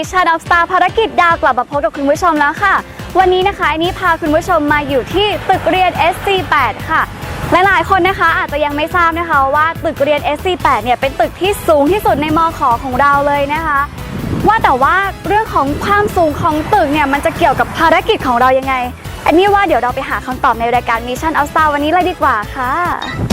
วัสดีค่ะนี่แล้วรายการ Mission of Star ภารกิจดาวกลับมาพบกับคุณผู้ชมแล้วค่ะ วันนี้นะคะอันนี้พาคุณผู้ชมมาอยู่ที่ตึกเรียน SC8 ค่ะหลายๆ คนนะคะอาจจะยังไม่ทราบนะคะว่าตึกเรียน SC8 เนี่ยเป็นตึกที่สูงที่สุดในมอขอของเราเลยนะคะ ว่าแต่ว่าเรื่องของความสูงของตึกเนี่ยมันจะเกี่ยวกับภารกิจของเรายังไง อันนี้ว่าเดี๋ยวเราไปหาคำตอบในรายการ Mission of Star วันนี้เลยดีกว่าค่ะ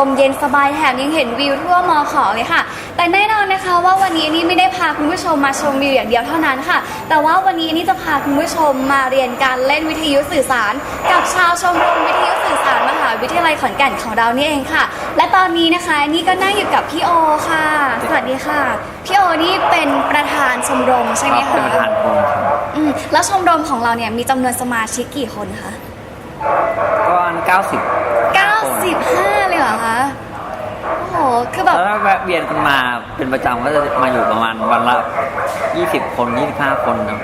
ลยค่ะลมเย็นสบายแถมยังเห็นวิวทั่วมอขอเลยค่ะ แต่แน่นอนนะคะว่าวันนี้อันนี่ไม่ได้พาคุณผู้ชมมาชมวิวอย่างเดียวเท่านั้นค่ะ แต่ว่าวันนี้อันนี่จะพาคุณผู้ชมมาเรียนการเล่นวิทยุสื่อสาร กับชาวชมรมวิทยุสื่อสารมหาวิทยาลัยขอนแก่นของเรานี่เองค่ะ และตอนนี้นะคะอันนี่ก็นั่งอยู่กับพี่โอค่ะ สวัสดีค่ะ พี่โอนี่เป็นประธานชมรมใช่ไหมเป็นคะประธานวงครับอืมแล้วชมรมของเราเนี่ยมีจำนวนสมาชิกกี่คนคะก็อันเก้าสิบ95 เลยเหรอคะโอ้โหคือแบบ แล้วถ้าแวะเวียนกันมาเป็นประจำก็จะมาอยู่ประมาณวันละ 20 คน 25 คนนะ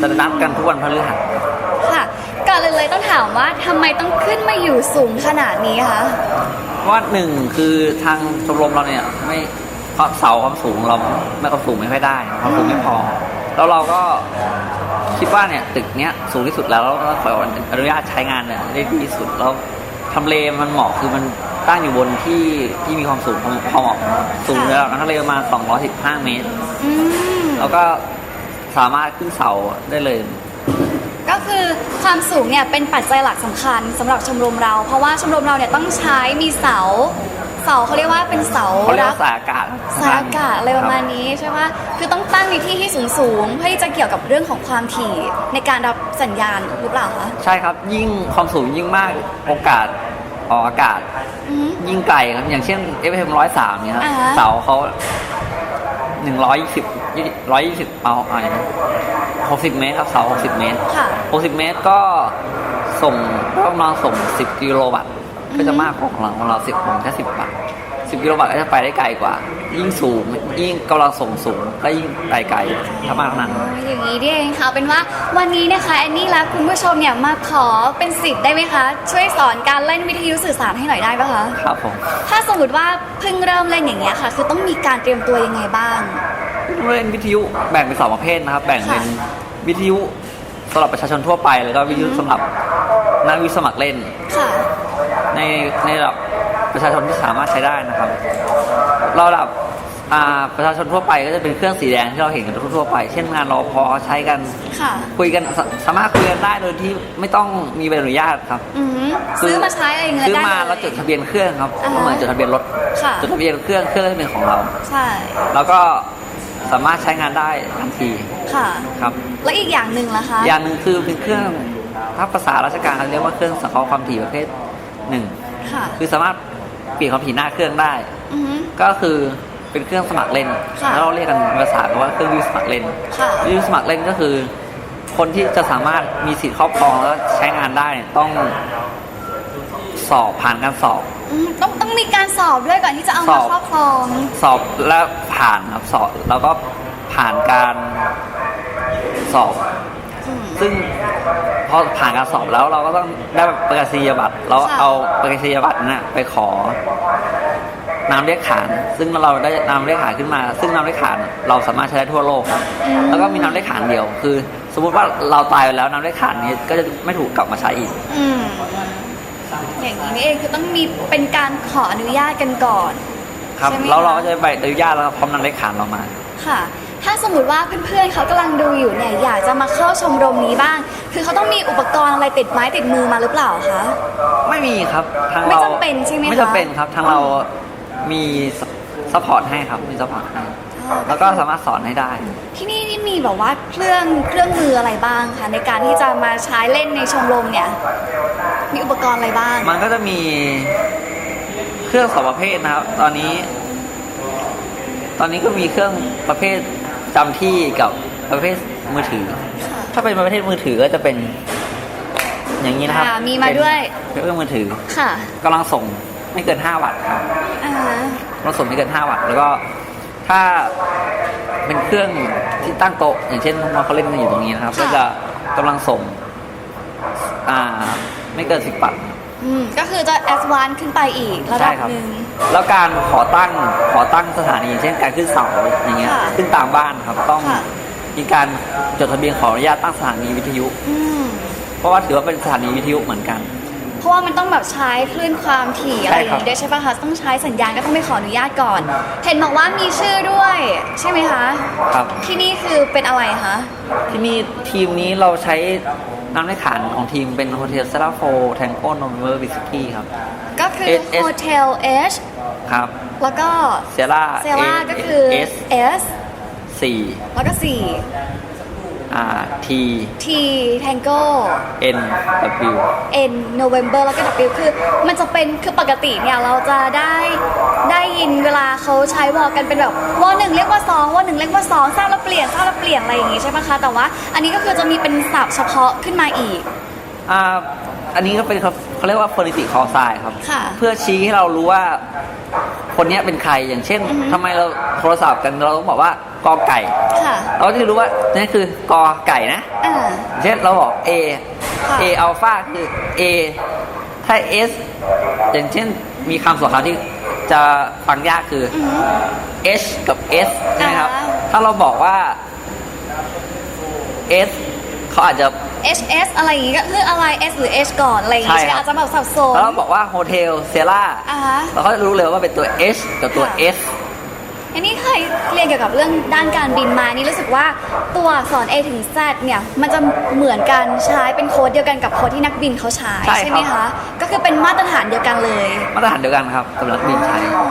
จะนัดกันทุกวันพฤหัสค่ะก่อนเลยเลยต้องถามว่าทำไมต้องขึ้นมาอยู่สูงขนาดนี้คะ เพราะว่าหนึ่งคือทางชมรมเราเนี่ยไม่เพราะเสาความสูงเราไม่ความสูงไม่ค่อยได้ความสูงไม่พอ แล้วเราก็คิดว่าเนี่ยตึกเนี้ยสูงที่สุดแล้วแล้วก็ขออนุญาตใช้งานเนี่ยได้ดีที่สุดแล้วทำเลมันเหมาะคือมัน ตั้งอยู่บนที่ที่มีความสูงพอพอเหมาะสูงระดับน้ำทะเลประมาณ 215 เมตร อืม แล้วก็สามารถขึ้นเสาได้เลย ก็คือความสูงเนี่ยเป็นปัจจัยหลักสำคัญสำหรับชมรมเรา เพราะว่าชมรมเราเนี่ยต้องใช้มีเสา เสาเขาเรียกว่าเป็นเสาเขาเรียกรับว่าสายอากาศสายอากาศอะไรประมาณนี้ใช่ไหมคือต้องตั้งในที่ที่สูงสูงๆเพื่อที่จะเกี่ยวกับเรื่องของความถี่ในการรับสัญญาณหรือเปล่าคะ ใช่ครับ ยิ่งความสูงยิ่งมากโอกาสออกอากาศอืม ยิ่งไกลครับ อย่างเช่น FM 103เนี่ยครับ อ่าฮะ เสาเขาหนึ่งร้อยยี่สิบร้อยยี่สิบเอาอะไรนะหกสิบเมตรครับ เสาหกสิบเมตร ค่ะ หกสิบเมตรก็ส่งประมาณส่งสิบกิโลวัตต์ก็จะมากกว่าของเราของเราสิบของแค่สิบวัตต์ สิบกิโลวัตต์ก็จะไปได้ไกลกว่า ยิ่งสูง ยิ่งกำลังส่งสูงก็ยิ่งไปไกลถ้ามากนั้น อย่างนี้นี่เองค่ะเป็นว่าวันนี้นะคะแอนนี่และคุณผู้ชมเนี่ยมาขอเป็นสิทธิ์ได้ไหมคะ ช่วยสอนการเล่นวิทยุสื่อสารให้หน่อยได้ปะคะครับผมถ้าสมมติว่าเพิ่งเริ่มเล่นอย่างเงี้ยค่ะ คือต้องมีการเตรียมตัวยังไงบ้าง เล่นวิทยุแบ่งเป็นสองประเภทนะครับ แบ่งเป็นค่ะวิทยุสำหรับประชาชนทั่วไป แล้วก็วิทยุสำหรับนักวิทยุสมัครเล่นค่ะ ในในระดับ ประชาชนที่สามารถใช้ได้นะครับระดับอ่าประชาชนทั่วไปก็จะเป็นเครื่องสีแดงที่เราเห็นกันทั่วๆไป เช่นงานรอพอใช้กันค่ะคุยกันสสามารถคุยกันได้โดยที่ไม่ต้องมีใบอนุญาตครับอือหือซื้อมาใช้เองเลยซื้อได้มาเลยแล้วจดทะเบียนเครื่องครับอ่าฮะก็เหมือนจดทะเบียนรถค่ะจดทะเบียนเครื่องเครื่องก็จะเป็นของเราใช่แล้วก็สามารถใช้งานได้ทันทีค่ะครับ แล้วอีกอย่างหนึ่งล่ะคะอย่างหนึ่งคือเป็นเครื่องถ้าภาษาราชการเขาเรียกว่าเครื่องสังเคราะห์ความถี่ประเภทหนึ่งค่ะคือสามารถ เปลี่ยนความถี่หน้าเครื่องได้ อือหือก็คือเป็นเครื่องสมัครเล่นค่ะแล้วเราเรียกกันภาษาว่าเครื่องวิวสมัครเล่นค่ะ วิวสมัครเล่นก็คือ คนที่จะสามารถมีสิทธิ์ครอบครองแล้วใช้งานได้เนี่ยต้องสอบผ่านการสอบ อืมต้องต้องมีการสอบด้วยก่อนที่จะเอาสมาอบ ครอบครอง สอบแล้วผ่านครับสอบแล้วก็ผ่านการสอบ อืม ซึ่ง พอผ่านการสอบแล้วเราก็ต้องได้ประกาศนียบัตรแล้วค่ะเอาประกาศนียบัตรนั้นนะไปขอน้ำเรียกขาน ซึ่งเราได้น้ำเรียกขานขึ้นมา ซึ่งน้ำเรียกขานเราสามารถใช้ได้ทั่วโลกครับอืมแล้วก็มีน้ำเรียกขานเดียว คือ สมมุติว่าเราตายไปแล้วน้ำเรียกขานนี้ก็จะไม่ถูกกลับมาใช้อีกอืมอย่างนี้นี่เองคือต้องมีเป็นการขออนุญาตกันก่อน ครับใช่ไหมแล้วเราคะก็จะใบอนุญาตแล้วก็พร้อมน้ำเรียกขานเรามา ค่ะ ถ้าสมมติว่าเพื่อนๆเขากำลังดูอยู่เนี่ยอยากจะมาเข้าชมรมนี้บ้าง คือเขาต้องมีอุปกรณ์อะไรติดไม้ติดมือมาหรือเปล่าคะ ไม่มีครับทางไม่เราจำเป็นใช่ไหมคะ ไม่จำเป็นครับทางเรามีซัพพอร์ตให้ครับมีซัพพอร์ตให้อ๋อแล้วก็สามารถสอนให้ได้ ที่นี่นี่มีแบบว่าเครื่องเครื่องมืออะไรบ้างคะในการที่จะมาใช้เล่นในชมรมเนี่ย มีอุปกรณ์อะไรบ้าง มันก็จะมีเครื่องสองประเภทนะครับ ตอนนี้ ตอนนี้ก็มีเครื่องประเภท จำที่กับประเภทมือถือ ถ้าเป็นประเภทมือถือก็จะเป็น อย่างนี้นะครับอ่ามีมาด้วย เป็นเครื่องมือถือค่ะกำลังส่งไม่เกิน 5 วัตต์ครับอ่ากำลังส่งไม่เกิน 5 วัตต์แล้วก็ถ้าเป็นเครื่องที่ตั้งโต๊ะอย่างเช่นมาเขาเล่นกันอยู่ตรงนี้นะครับ ก็จะกำลังส่ง อ่า ไม่เกิน 10วัตต์ อืมก็คือจะแอดวานซ์ขึ้นไปอีกระดัใช่บครับ หนึ่ง แล้วการขอตั้งขอตั้งสถานีเช่นการขึ้นเสาอย่างเงี้ยค่ะขึ้นตามบ้านครับต้องค่ะ มีการจดทะเบียนขออนุญาตตั้งสถานีวิทยุ อืมเพราะว่าถือว่าเป็นสถานีวิทยุเหมือนกัน เพราะว่ามันต้องแบบใช้คลื่นความถี่อะไรอย่างใช่นี้ครับ ด้วยใช่ปะคะต้องใช้สัญญาณก็ต้องไปขออนุญาตก่อน เห็นบอกว่ามีชื่อด้วย ใช่ไหมคะ ครับ ที่นี่คือเป็นอะไรคะ ที่นี่ทีมนี้เราใช้ น้ำในขันของทีมเป็นโฮเทลเซราโฟแทงโก้นมเบอร์วิสกี้ครับ ก็คือโฮเทลเอ H ครับ แล้วก็ เซราเซราก็คือเอสสี่แล้วก็สี่ R T T Tango N W N November แล้วก็ W คือมันจะเป็นคือปกติเนี่ยเราจะได้ได้ยินเวลาเขาใช้วอลกันเป็นแบบวอลหนึ่งเรียกว่าสองวอลหนึ่งเรียกว่าสองทร้าบแล้วเปลี่ยนทร้าบแล้วเปลี่ยนอะไรอย่างงี้ใช่ไหมคะ แต่ว่าอันนี้ก็คือจะมีเป็นศัพท์เฉพาะขึ้นมาอีก อ่าอันนี้ก็เป็นครับ เขาเรียกว่า political call sign ครับ ค่ะ เพื่อชี้ให้เรารู้ว่าคนเนี้ยเป็นใครอย่างเช่นอือฮึ ทำไมเราโทรศัพท์กันเราต้องบอกว่ากอไก่ ค่ะ เราก็จะรู้ว่านี่คือกอไก่นะ อ่า เช่นเราบอก A ค่ะ A อัลฟาคือ A ถ้า S อย่างเช่นมีคำสองคำที่จะฟังยากคือ อือฮึ H กับ S ใช่ไหมครับ อ่า ถ้าเราบอกว่า S เขาอาจจะ H S อะไรอย่างงี้ก็คืออะไร S หรือ H ก่อนอะไรอย่างงี้ใช่ใช่ไหมครับอาจจะแบบสับสน แล้วเราบอกว่าโฮเทลเซล่าอ่าฮะ เราก็จะรู้เลยว่าเป็นตัว H กับตัวค่ะ S อันนี้เคยเรียนเกี่ยวกับเรื่องด้านการบินมานี่รู้สึกว่าตัวอักษร A ถึง Z เนี่ยมันจะเหมือนกันใช้เป็นโค้ดเดียวกันกับโค้ดที่นักบินเขาใช้ใช่ครับ ไหมคะ ก็คือเป็นมาตรฐานเดียวกันเลยมาตรฐานเดียวกันครับสำหรับบินใช้อ๋อ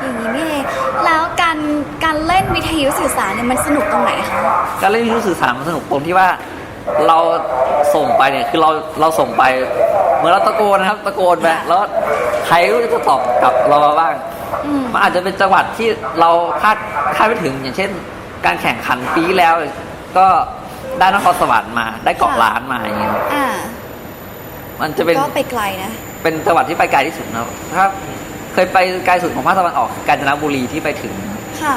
อย่างนี้นี่เองแล้วการการเล่นวิทยุสื่อสารเนี่ยมันสนุกตรงไหนคะ การเล่นวิทยุสื่อสารมันสนุกตรงที่ว่า เราส่งไปเนี่ยคือเราเราส่งไปเหมือนเราตะโกนนะครับ ตะโกนไปแล้วใครก็จะตอบกลับเรามาบ้างอืมมันอาจจะเป็นจังหวัดที่เราคาดคาดไม่ถึงอย่างเช่น การแข่งขันปีที่แล้วก็ได้นครสวรรค์มา ได้เกาะล้านมาอย่างเงี้ยอ่ามันจะเป็นก็ไปไกลนะเป็นจังหวัดที่ไปไกลที่สุดนะครับถ้าเคยไปไกลสุดของภาคตะวันออกคือกาญจนบุรีที่ไปถึงค่ะ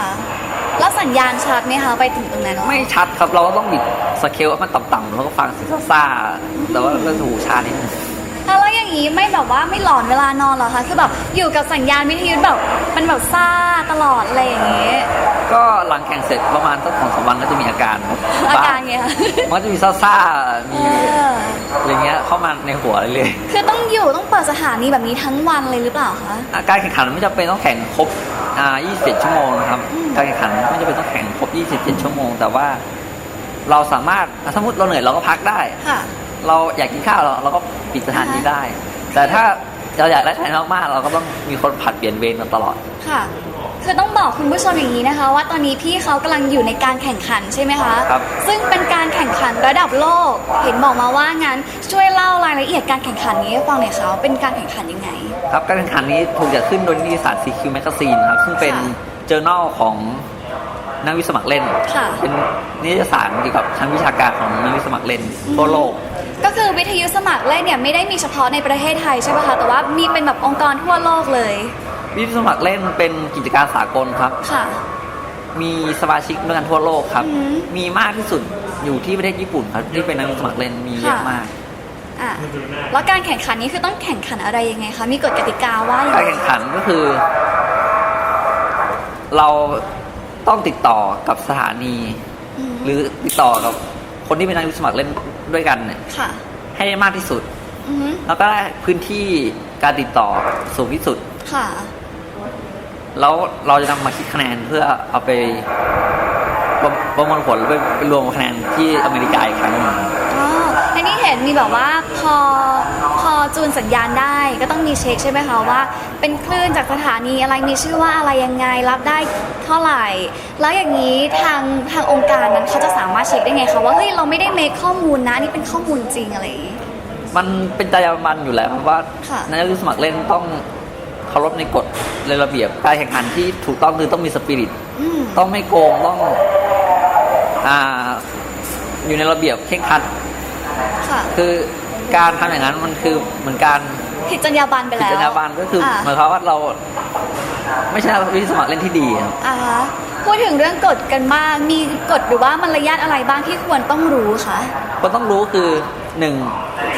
แล้วสัญญาณชัดไหมคะไปถึงตรงนั้นไม่ชัดครับเราก็ต้องบิดสเกลมันต่ำๆแล้วก็ฟังเสียงซ่าๆแต่ว่าก็ถูชานิดนึง อะแล้วอย่างนี้ไม่แบบว่าไม่หลอนเวลานอนเหรอคะ คือแบบอยู่กับสัญญาณวิทยุแบบมันแบบซ่าตลอดอะไรอย่างงี้ ก็หลังแข่งเสร็จประมาณสักสองสามวันก็จะมีอาการอาการไงคะมันก็จะมีซ่าๆมีเอออย่างเงี้ยเข้ามาในหัวเรื่อยคือต้องอยู่ต้องเปิดสถานีแบบนี้ทั้งวันเลยหรือเปล่าคะๆอาการแข่งขันไม่จำเป็นต้องแข่งครบอ่า27 ชั่วโมงนะครับอืมการแข่งขันไม่จำเป็นต้องแข่งครบ 27 ชั่วโมง แต่ว่าเราสามารถสมมติเราเหนื่อยเราก็พักได้ค่ะ เราอยากกินข้าวเราเราก็ปิดสถานีอ่าฮะได้ แต่ถ้าเราอยากได้คะแนนมากๆเราก็ต้องมีคนผลัดเปลี่ยนเวรกันตลอดค่ะคือต้องบอกคุณผู้ชมอย่างนี้นะคะ ว่าตอนนี้พี่เขากำลังอยู่ในการแข่งขันใช่ไหมคะครับซึ่งเป็นการแข่งขันระดับโลก เห็นบอกมาว่างั้นช่วยเล่ารายละเอียดการแข่งขันนี้ให้ฟังหน่อยค่ะว่าเป็นการแข่งขันยังไง ครับการแข่งขันนี้ถูกจัดขึ้นโดยนิตยสาร CQ Magazine ครับซึ่งเป็นค่ะเจอ r n a l ของนักวิสมัครเล่นค่ะเป็นนิตยสารเกี่ยวกับชั้นวิชาการของนักวิสมัครเล่นทั่วโลก ก็คือวิทยุสมัครเล่นเนี่ยไม่ได้มีเฉพาะในประเทศไทยใช่ป่ะคะแต่ว่ามีเป็นแบบองค์กรทั่วโลกเลย วิทยุสมัครเล่นเป็นกิจการสากลครับ ค่ะ มีสมาชิกด้วยกันทั่วโลกครับ อือหือ มีมากที่สุดอยู่ที่ประเทศญี่ปุ่นครับที่เป็นนักวิสมัครเล่นมีเยอะค่ะมากอะแล้วการแข่งขันนี้คือต้องแข่งขันอะไรยังไงคะมีกฎกติกาว่าอย่างการไรแข่งขันก็คือ เราต้องติดต่อกับสถานี อืมหรือติดต่อกับคนที่เป็นนักสมัครเล่นด้วยกันเนี่ย ค่ะ ให้ได้มากที่สุด อือฮึแล้วก็ได้พื้นที่การติดต่อสูงที่สุด ค่ะ แล้วเราจะนำมาคิดคะแนนเพื่อเอาไปประประมวลผลไปไปรวมคะแนนที่อเมริกาอีกครั้งหนึ่ง อ๋ออันนี้เห็นมีแบบว่าพอพ อจูนสัญญาณได้ก็ต้องมีเช็คใช่ไหมคะว่า เป็นคลื่นจากสถานีอะไรมีชื่อว่าอะไรยังไงรับได้เท่าไหร่ แล้วอย่างนี้ทางทางองค์การนั้นเขาจะสามารถเช็คได้ไงคะว่าเฮ้ยเราไม่ได้เมคข้อมูลนะนี่เป็นข้อมูลจริงอะไรอย่างนี้ มันเป็นจรรยาบรรณอยู่แล้วครับว่าค่ะ นักสมัครเล่นต้องเคารพในกฎในระเบียบการแข่งขันที่ถูกต้องคือต้องมีสปิริต อืม ต้องไม่โกงต้องอ่าอยู่ในระเบียบเคร่งครัด ค่ะ คือ การทำอย่างนั้นมันคือเหมือนการผิดจรรยาบรรณไปผิดแล้ว จรรยาบรรณก็คืออหมายความว่าเรา ไม่ใช่วิธีสมัครเล่นที่ดีครับอ่าฮะพูดถึงเรื่องกฎกันบ้าง มีกฎหรือว่ามารยาทอะไรบ้างที่ควรต้องรู้คะคนต้องรู้คือหนึ่ง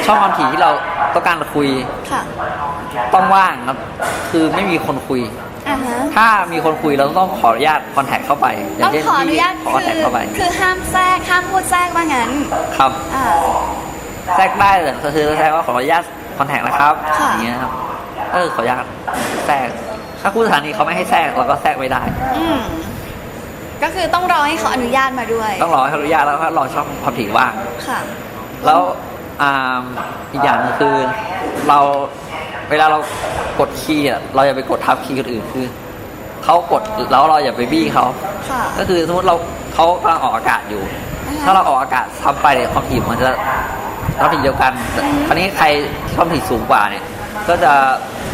ช่องความถี่ที่เราต้องการคุยค่ะต้องว่างครับ คือไม่มีคนคุย อ่าฮะถ้ามีคนคุยเราต้องขออนุญาตคอนแทคเข้าไปอย่าต้องงเช่นขออนุญาตขอคอนแทคคือเข้าไปคือห้ามแทรกห้ามพูดแทรกว่างั้นครับ อ่า แทรกได้แต่ก็คือแทรกว่าขออนุญาตคอนแทคนะครับค่ะอย่างเงี้ยครับ เออขออนุญาตแทรกถ้าคู่สถานีเขาไม่ให้แทรกเราก็แทรกไม่ได้ อืมก็คือต้องรอให้เขาอนุญาตมาด้วย ต้องรอให้เขาอนุญาตแล้วก็รอช่องความถี่ว่างค่ะ แล้วอ่าอีกอย่างหนึงคือเราเวลาเรากดคีย์อะเราอย่าไปกดทับคีย์คนอื่นคือเขากดแล้วเราอย่าไปบี้เขาค่ะก็คือสมมติเราเขากำลังออกอากาศอยู่อ่าฮะถ้าเราออกอากาศทำไปเนี่ยความถี่มันจะ ความถี่เดียวกันแต่อืมคราวนี้ใครที่ความถี่สูงกว่าเนี่ย ก็จะ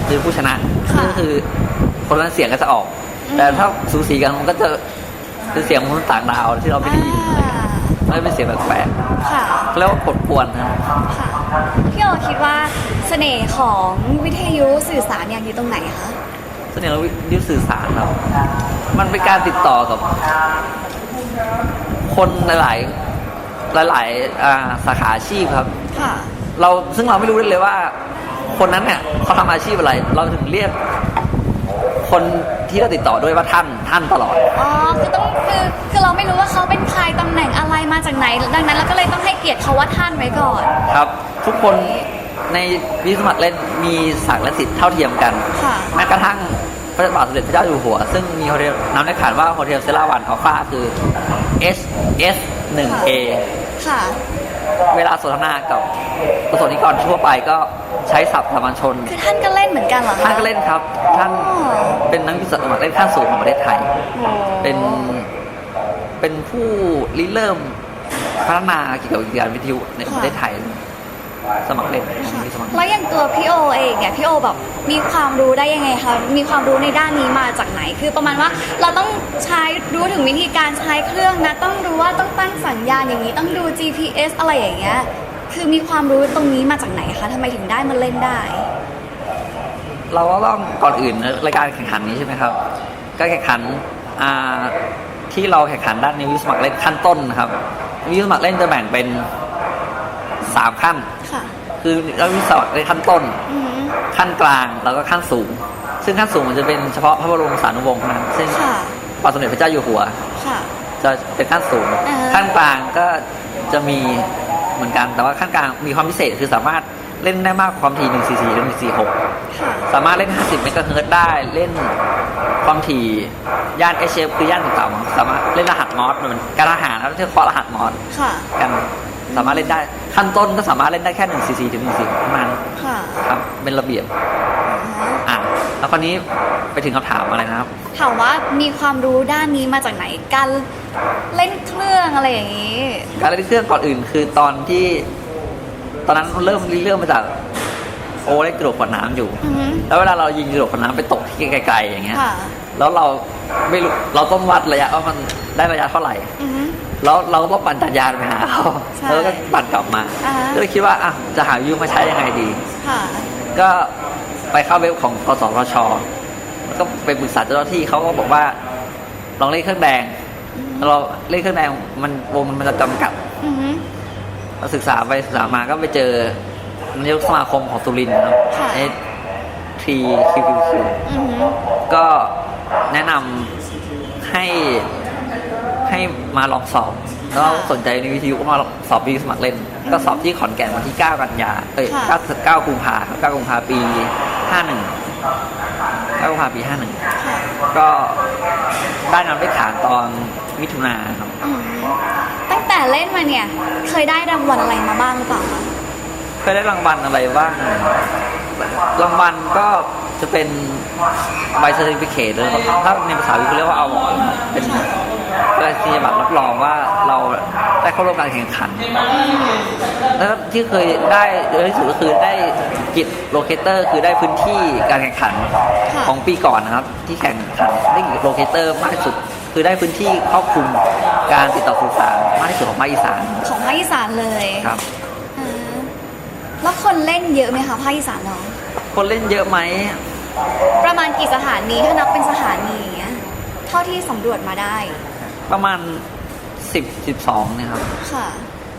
คือผู้ชนะค่ะก็คือคนนั้นเสียงก็จะออกอืมแต่ถ้าสูสีกันมันก็จะเป็นเสียงมนุษย์ต่างดาวที่เราไม่ได้ยินอ่าไม่เป็นเสียงแปลกค่ะๆเขาเรียกว่ากดกวนนะค่ะพี่โอคิดว่าเสน่ห์ของวิทยุสื่อสารเนี่ยอยู่ตรงไหนคะเสน่ห์ของวิทยุสื่อสารเรา มันเป็นการติดต่อกับ คนหลายๆ หลายๆอ่าสาขาอาชีพครับค่ะเราซึ่งเราไม่รู้ได้เลยว่า คนนั้นเนี่ยเขาทำอาชีพอะไร เราถึงเรียกคนที่เราติดต่อด้วยว่าท่านท่านตลอด อ๋อ คือต้องคือคือเราไม่รู้ว่าเขาเป็นใครตำแหน่งอะไรมาจากไหน ดังนั้นเราก็เลยต้องให้เกียรติเขาว่าท่านไว้ก่อน ครับ ทุกคนในวิสมัครเล่นมีศักดิ์และสิทธิ์เท่าเทียมกันค่ะแม้กระทั่งพระบาทสมเด็จพระเจ้าอยู่หัว ซึ่งมีโฮเทลนำได้ขานว่าโฮเทลเซราวันอัลฟาคือ S S 1 A ค่ะ เวลาสนทนากับประสบนิกรทั่วไปก็ใช้ศัพท์สามัญชนคือท่านก็เล่นเหมือนกันเหรอคะท่านก็เล่นครับ ท่านอ๋อเป็นนักวิสมัครเล่นขั้นสูงของประเทศไทยโอ้เป็นเป็นผู้ริเริ่มพัฒนาเกี่ยวกับการวิทยุในประเทศไทย สมัครเล่นมีสมัครแล้วอย่างตัวพี่โอเองเนี่ยพี่โอแบบมีความรู้ได้ยังไงคะมีความรู้ในด้านนี้มาจากไหน คือประมาณว่าเราต้องใช้รู้ถึงวิธีการใช้เครื่องนะต้องรู้ว่าต้องตั้งสัญญาณอย่างนี้ต้องดู GPS อะไรอย่างเงี้ยคือมีความรู้ตรงนี้มาจากไหนคะทำไมถึงได้มาเล่นได้ เราก็ต้องก่อนอื่นรายการแข่งขันนี้ใช่ไหมครับการแข่งขันอ่าที่เราแข่งขันด้านนิวสมัครเล่นขั้นต้นนะครับนิวสมัครเล่นจะแบ่งเป็น สามขั้น ค่ะคือเราวิสมัครเล่นขั้นต้น อือหือขั้นกลางแล้วก็ขั้นสูง ซึ่งขั้นสูงมันจะเป็นเฉพาะพระบรมสารีวงศ์เท่านั้นซึ่งค่ะ พระบาทสมเด็จพระเจ้าอยู่หัว ค่ะ จะเป็นขั้นสูง อ่าฮะ ขั้นกลางก็จะมีเหมือนกัน แต่ว่าขั้นกลางมีความพิเศษคือสามารถเล่นได้มากกว่าความถี่144หรือ146ค่ะสามารถเล่น 50เมกะเฮิรตซ์ได้ เล่นความถี่ย่าน HF คือย่านต่างๆสามารถเล่นรหัสมอสเหมือนการทหารแล้วที่เคาะรหัสมอสค่ะ กัน สามารถเล่นได้ขั้นต้นก็สามารถเล่นได้แค่144ถึง146ประมาณค่ะครับเป็นระเบียบอะแล้วคราวนี้ไปถึงคำถามอะไรนะครับถามว่ามีความรู้ด้านนี้มาจากไหนการเล่นเครื่องอะไรอย่างนี้ การเล่นเครื่องก่อนอื่นคือตอนที่ ตอนนั้นเริ่มเริ่มมาจากโอเล่นกระโดดขวดน้ำอยู่อือหือแล้วเวลาเรายิงกระโดดขวดน้ำไปตกที่ไกลๆอย่างเงี้ยค่ะ แล้วเราไม่รู้เราต้องวัดระยะว่ามันได้ระยะเท่าไหร่อือหือแล้วเราก็ต้องปั่นจักรยานไปหาเขาใช่แล้วก็ปั่นกลับมาอ่าฮะ ก็เลยคิดว่าอะจะหาวิวมาใช้ยังไงดี ค่ะ ก็ไปเข้าเว็บของกสทชแล้วก็ไปปรึกษาเจ้าหน้าที่เขาก็บอกว่า ลองเล่นเครื่องแดงเราเล่นเครื่องแดงมันวงมันจะจำกัด อือหือเราศึกษาไปศึกษามาก็ไปเจอนายกสมาคมของสุรินทร์นะครับค่ะเอทีคิวคิวคิวอือหือก็ แนะนให้ให้มาลองสอบแล้วสนใจในวิทยุก็มาลองสอบวิทยุสมัครเล่น ก็สอบที่ขอนแก่นวันที่ 9 กันยาเอ้ยค่ะ9 9กุมภาครับ9กุมภาปี 51 9กุมภาปี 51 ก็ได้นำไปฐานตอนมิถุนาครับอืมตั้งแต่เล่นมาเนี่ย เคยได้รางวัลอะไรมาบ้างหรือเปล่าคะเคยได้รางวัลอะไรบ้าง รางวัลก็ จะเป็นใบเซอร์ติฟิเคตเลยครับถ้าในภาษาวิทยาเรียกว่าอวอร์ดเป็นเป็นสัญญาบัตรรับรองว่าเราได้เข้าร่วมการแข่งขัน แล้วที่เคยได้เยอะที่สุดก็คือได้กิจโลเคเตอร์คือได้พื้นที่การแข่งขันค่ะของปีก่อนนะครับ ที่แข่งขันได้กิจโลเคเตอร์มากที่สุดคือได้พื้นที่ครอบคลุมการติดต่อสื่อสารมากที่สุดของภาคอีสานของภาคอีสานเลยครับอ่าแล้วคนเล่นเยอะไหมคะภาคอีสานเราคนเล่นเยอะไหม ประมาณกี่สถานีถ้านับเป็นสถานีอย่างเงี้ยเท่าที่สำรวจมาได้ ประมาณ 10 12เนี่ยครับ ค่ะ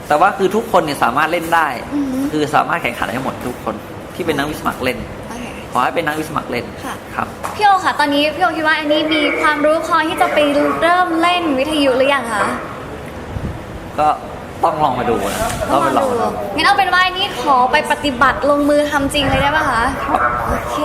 แต่ว่าคือทุกคนเนี่ยสามารถเล่นได้ อือฮึ คือสามารถแข่งขันได้หมดทุกคนที่เป็นนักวิสมัครเล่น โอเค ขอให้เป็นนักวิสมัครเล่นค่ะ ครับ พี่โอค่ะ ตอนนี้พี่โอคิดว่าอันนี้มีความรู้พอที่จะไปเริ่มเล่นวิทยุหรือยังคะ ก็ ต้องลองมาดูนะต้องมาลองมาดูงั้นเอาเป็นว่านี่ขอไปปฏิบัติลงมือทำจริงเลยได้ป่ะคะ โอเค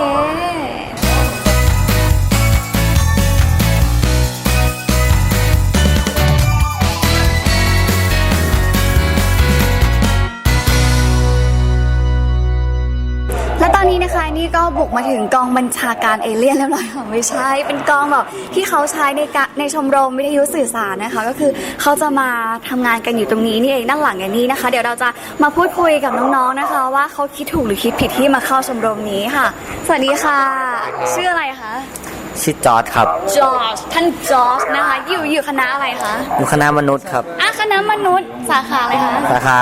นนี้นะคะนี่ก็บุกมาถึงกองบัญชาการเอเลี่ยนแล้วหน่อยค่ะไม่ใช่ เป็นกองแบบที่เขาใช้ในกะในชมรมวิทยุสื่อสารนะคะ ก็คือเขาจะมาทำงานกันอยู่ตรงนี้นี่เองด้านหลังอย่างนี้นะคะ เดี๋ยวเราจะมาพูดคุยกับน้องๆนะคะ ว่าเขาคิดถูกหรือคิดผิดที่มาเข้าชมรมนี้ค่ะ สวัสดีค่ะ ชื่ออะไรคะ ชื่อจอร์ดครับ จอร์จท่านจอร์จนะคะ อยู่อยู่คณะอะไรคะอยู่คณะมนุษย์ครับ อะคณะมนุษย์สาขาอะไรคะสาขา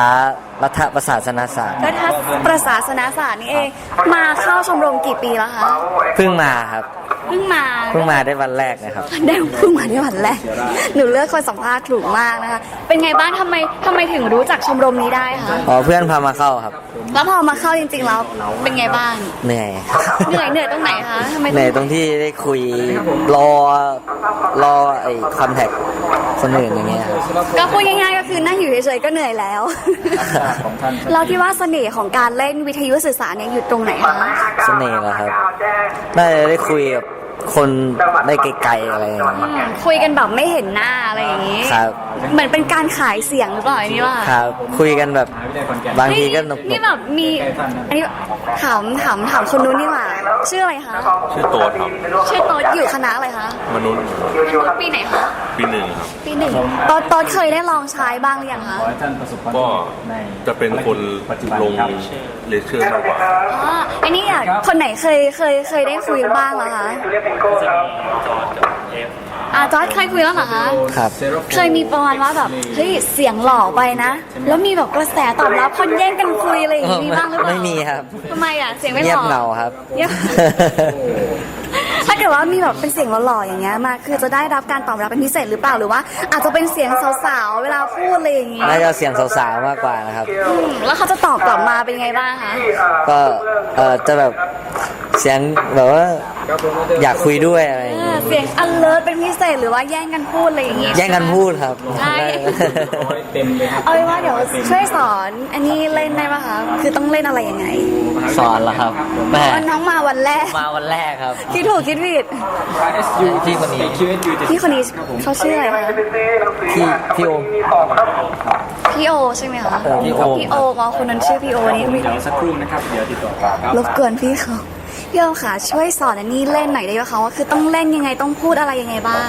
รัฐประศาสนศาสตร์รัฐประศาสนศาสตร์นี่เอง มาเข้าชมรมกี่ปีแล้วคะ เพิ่งมาครับ เพิ่งมาเพิ่งมาได้วันแรกนะครับ ได้เพิ่งมาได้วันแรก หนูเลือกคนสัมภาษณ์ถูกมากนะคะ เป็นไงบ้างทำไมทำไมถึงรู้จักชมรมนี้ได้คะ อ๋อเพื่อนพามาเข้าครับ แล้วพอมาเข้าจริงๆแล้วเป็นไงบ้าง เหนื่อยเหนื่อยเหนื่อยตรงไหนคะทำไมเหนื่อยตรงที่ได้คุยรอรอไอ้คอนแทคคนอื่นอย่างเงี้ยครับก็พูดง่ายๆก็คือนั่งอยู่เฉยๆก็เหนื่อยแล้ว เราคิดว่าเสน่ห์ของการเล่นวิทยุสื่อสารเนี่ยอยู่ตรงไหนคะ เสน่ห์เหรอครับน่าจะได้คุยกับ คนได้ไกลๆอะไรอย่างเงี้ยอืมคุยกันแบบไม่เห็นหน้าอะไรอย่างนี้ ครับ เหมือนเป็นการขายเสียงหรือเปล่าอันนี้ว่าครับ คุยกันแบบบางทีก็หนุกนี่แบบมีอันนี้ถามถามถามคนนู้นดีกว่า ชื่ออะไรคะชื่อโต๊ดครับชื่อโต๊ดอยู่คณะอะไรคะมนุษย์มนุษย์ปีไหนคะปีหนึ่งครับปีหนึ่งโต๊ดโต๊ดเคยได้ลองใช้บ้างหรือยังคะก็จะเป็นคนลงเลเชอร์มากกว่าอ๋ออันนี้อยากคนไหนเคยเคยเคยได้คุยบ้างเหรอคะ อ่าจอร์ดเคยคุยแล้วเหรอคะ ครับ เคยมีประมาณว่าแบบเฮ้ยเสียงหล่อไปนะ แล้วมีแบบกระแสตอบรับคนแย่งกันคุยอะไรอย่างนี้มีบ้างหรือเปล่าไม่มีครับทำไมอะเสียงไม่หเงียล่บอเหงาครับเงียบถ้าเกิดว่ามีแบบเป็นเสียงหล่อๆอย่างเงี้ยมาคือจะได้รับการตอบรับเป็นพิเศษหรือเปล่าหรือว่า อาจจะเป็นเสียงสาวๆเวลาพูดอะไรอย่างงี้น่าจะเสียงสาวๆมากกว่านะครับอืมแล้วเขาจะตอบกลับมาเป็นไงบ้างคะก็เออจะแบบ เสียงแบบว่าอยากคุยด้วยอะไรอย่างเอเงี้อยเสียง alert เป็นพิเศษหรือว่าแย่งกันพูดอะไรอย่างงี้แย่งกันพูดครับใช่เอาเป็นว่าเดี๋ยวช่วยสอนอันนี้เล่นได้ปะคะคือต้องเล่นอะไรยังไง สอนเหรอครับแม่อ๋อน้องมาวันแรกมาวันแรกครับ คิดถูกคิดผิดพี่คนนี้พี่คนนี้เขาชื่ออะไรคะพี่พี่โอมพี่โอใช่ไหมคะเออพี่โอพี่โออ๋อคนนั้นชื่อพี่โอนี่ไม่เดี๋ยวสักครู่นะครับเดี๋ยวติดต่อกลับครับรบกวนพี่เขา พี่โอค่ะช่วยสอนอันนี้เล่นหน่อยได้ไหมคะว่าคือต้องเล่นยังไงต้องพูดอะไรยังไงบ้าง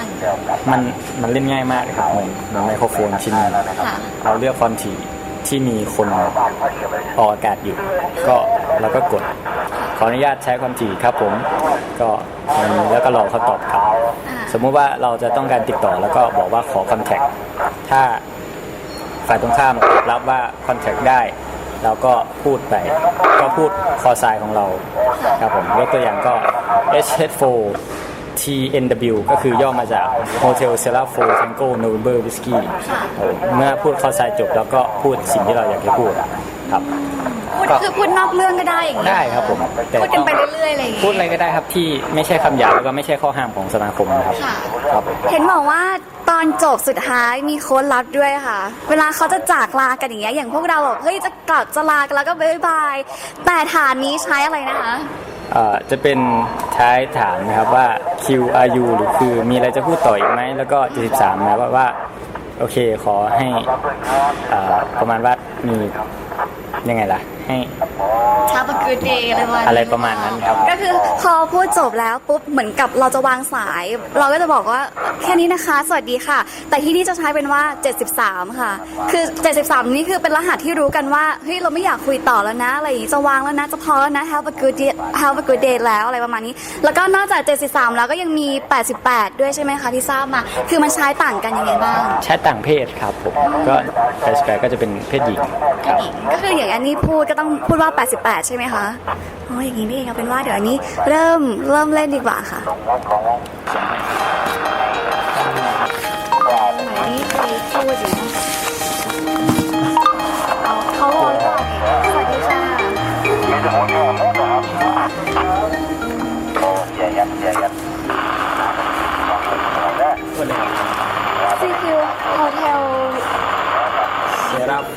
มันมันเล่นง่ายมากเลยครับเหมือนเหมือนไมโครโฟนชิ้นหนึงค่ะ เราเลือกความถี่ที่มีคนออกอากาศอยู่ ก็เราก็กด ขออนุญาตใช้ความถี่ครับผม ก็แล้วก็รอเขาตอบกลับ สมมุติว่าเราจะต้องการติดต่อแล้วก็บอกว่าขอคอนแทคถ้าฝ่ายตรงข้ามรับว่าคอนแทคได้ เราก็พูดไป ก็พูดคอไซน์ของเราครับผมยกตัวอย่างก็ HH4 TNW ก็คือย่อมาจาก Hotel Sierra 4 Tango November Whiskey เมื่อพูดคอไซน์จบ แล้วก็พูดสิ่งที่เราอยากจะพูดครับ ก็คือพูดนอกเรื่องก็ได้อย่างนี้ได้ครับผมแต่พูดกันไปต้องเรื่อยๆอะไรอย่างงี้พูดอะไรก็ได้ครับที่ไม่ใช่คำหยาบแล้วก็ไม่ใช่ข้อห้ามของสมาคมนะครับค่ะครับเห็นบอกว่าตอนจบสุดท้ายมีโค้ดลับด้วยค่ะ เวลาเขาจะจากลากันอย่างเงี้ยอย่างพวกเราแบบเฮ้ยจะกลับจะลากันแล้วก็บายบาย แต่ฐานนี้ใช้อะไรนะคะ เอ่อจะเป็นท้ายถามนะครับว่า Q R U หรือคือมีอะไรจะพูดต่ออีกไหมแล้วก็73นะว่าว่าโอเคขอให้อ่าประมาณว่ามียังไงล่ะ ให้ Have a good day อะไรประมาณอะไรประมาณนั้นครับ ก็คือพอพูดจบแล้วปุ๊บเหมือนกับเราจะวางสาย เราก็จะบอกว่าแค่นี้นะคะ สวัสดีค่ะ แต่ที่นี่จะใช้เป็นว่า 73 ค่ะ คือ 73 นี่คือเป็นรหัสที่รู้กันว่าเฮ้ยเราไม่อยากคุยต่อแล้วนะอะไรอย่างงี้จะวางแล้วนะจะพอแล้วนะ Have a good day Have a good day แล้วอะไรประมาณนี้ แล้วก็นอกจาก 73 แล้วก็ยังมี 88 ด้วยใช่ไหมคะที่ทราบมา คือมันใช้ต่างกันยังไงบ้างแชทต่างเพศครับผมก็88ก็จะเป็นเพศหญิงครับก็คืออย่างอันนี้พูดก็ต้องพูดว่า 88 ใช่ไหมคะอ๋ออย่างนี้นี่เองเอาเป็นว่าเดี๋ยวอันนี้ เริ่มเริ่มเล่นดีกว่าค่ะหมายนี้ไปพูดอยู่เอาเขารอหรือเปล่าสวัสดีค่ะ CQ Hotel เซราโฟ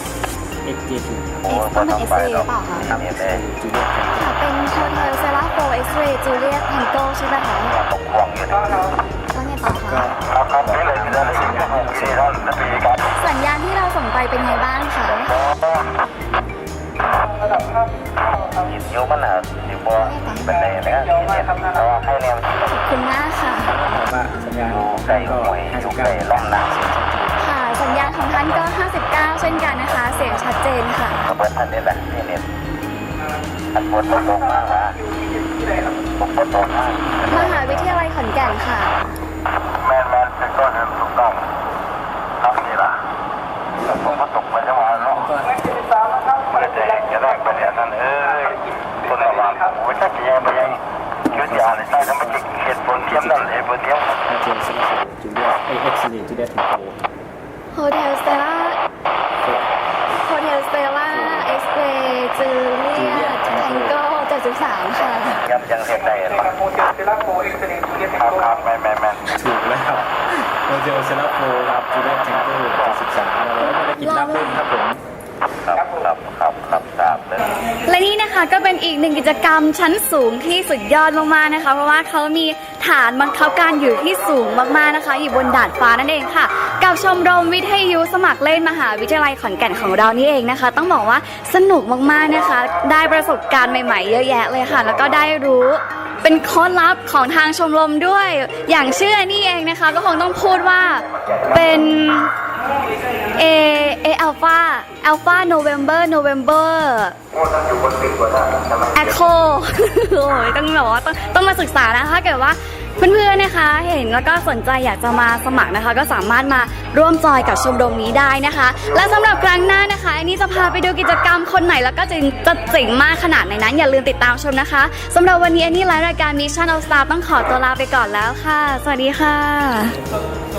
เจทูต้องเป็น X-ray หรือเปล่าคะครับจูเลียตค่ะเป็น Hotel s e r a f o X-ray Juliet Tango ใช่ไหมคะแล้วไงต่อคะสัญญาณที่เราส่งไปเป็นไงบ้างคะขอบคุณมากค่ะบอกว่าสัญญาณก็59ค่ะ สัญญาณของท่านก็ นค่ะมหาวิทยาลัยขอนแก่นค่ะ แม่นแม่นเป็นต้นนั้นถูกต้องครับนี่ล่ะผมก็ตกไปจังหวะเนาะไม่ได้จะแรกไปเนี่ยนั่นเอ้ยคนละวันผมไม่ใช่กี่ยังไม่ยังยุดยาเลยใช่ทำไมจะเหตุผลเทียมนั่นเหตุผลเทียมเจลเซราโฟจูเลียตเอ็กซ์เรย์จูเลี จูเลียแทงโก้73ค่ะยังยังเรียกได้หรอครับครับแม่นแม่นแม่นถูกแล้วครับโมเจลเซราโฟครับจูเลียตแทงโก้73แล้วก็ได้กินลาบรุ่นครับผมครับครับครับครับทราบเลยและนี่นะคะก็เป็นอีกหนึ่งกิจกรรมชั้นสูงที่สุดยอดมากๆนะคะ เพราะว่าเขามีฐานบังคับการอยู่ที่สูงมากๆนะคะ อยู่บนดาดฟ้านั่นเองค่ะ กับชมรมวิทยุสมัครเล่นมหาวิทยาลัยขอนแก่นของเรานี่เองนะคะ ต้องบอกว่าสนุกมากๆนะคะ ได้ประสบการณ์ใหม่ ๆ เยอะแยะเลยค่ะ แล้วก็ได้รู้เป็นโค้ดลับของทางชมรมด้วย อย่างเชื่อนี่เองนะคะ ก็คงต้องพูดว่าเป็น A A Alpha Alpha November November Echo โอ้ยต้องแบบว่าต้องต้องมาศึกษานะคะถ้าเกิดว่า เพื่อนๆนะคะเห็นแล้วก็สนใจอยากจะมาสมัครนะคะ ก็สามารถมาร่วมจอยกับชมรมนี้ได้นะคะ และสำหรับครั้งหน้านะคะอันนี้จะพาไปดูกิจกรรมคนไหนแล้วก็จะจะเจ๋งมากขนาดไหนนั้น อย่าลืมติดตามชมนะคะสำหรับวันนี้อันนี้ไลฟ์รายการมิชชั่นออสตาต้องขอตัวลาไปก่อนแล้วค่ะ สวัสดีค่ะ